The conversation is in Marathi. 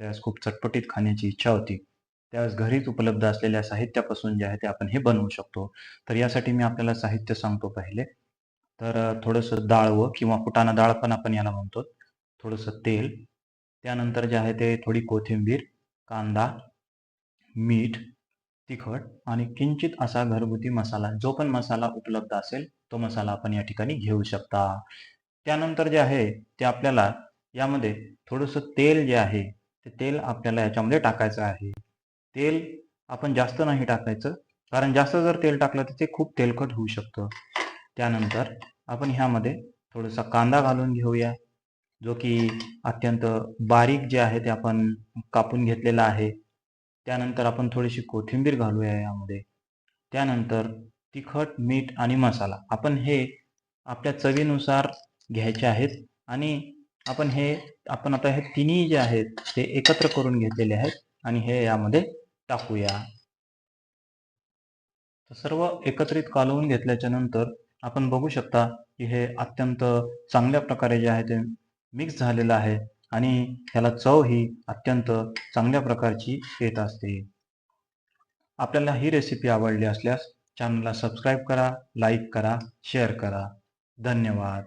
त्यावेळेस खूप चटपटीत खाण्याची इच्छा होती. त्यावेळेस घरीच उपलब्ध असलेल्या साहित्यापासून जे आहे ते आपण हे बनवू शकतो. तर यासाठी मी आपल्याला साहित्य सांगतो पहिले. तर थोडंसं डाळ व किंवा फुटाणा डाळ पण आपण याला म्हणतो. थोडंसं तेल. त्यानंतर जे आहे ते थोडी कोथिंबीर कांदा मीठ तिखट आणि किंचित असा घरगुती मसाला. जो पण मसाला उपलब्ध असेल तो मसाला आपण या ठिकाणी घेऊ शकता. त्यानंतर जे आहे ते आपल्याला यामध्ये थोडंसं तेल जे आहे ते तेल आपल्याला याच्यामध्ये टाकायचं आहे. तेल आपण जास्त नाही टाकायचं कारण जास्त जर तेल टाकलं तर ते खूप तेलकट होऊ शकतं. त्यानंतर आपण ह्यामध्ये थोडासा कांदा घालून घेऊया जो की अत्यंत बारीक जे आहे ते आपण कापून घेतलेला आहे. त्यानंतर आपण थोडीशी कोथिंबीर घालूया यामध्ये. त्यानंतर तिखट मीठ आणि मसाला. आपण हे आपल्या चवीनुसार घ्यायचे आहेत आणि आपण हे आपण आता हे तिन्ही जे आहेत ते एकत्र करून घेतलेले आहेत आणि हे यामध्ये टाकूया. सर्व एकत्रित कालवून घेतल्याच्या नंतर आपण बघू शकता की हे अत्यंत चांगल्या प्रकारे जे आहे ते मिक्स झालेलं आहे आणि ह्याला चव ही अत्यंत चांगल्या प्रकारची येत असते. आपल्याला ही रेसिपी आवडली असल्यास चॅनलला सबस्क्राईब करा लाईक करा शेअर करा. धन्यवाद.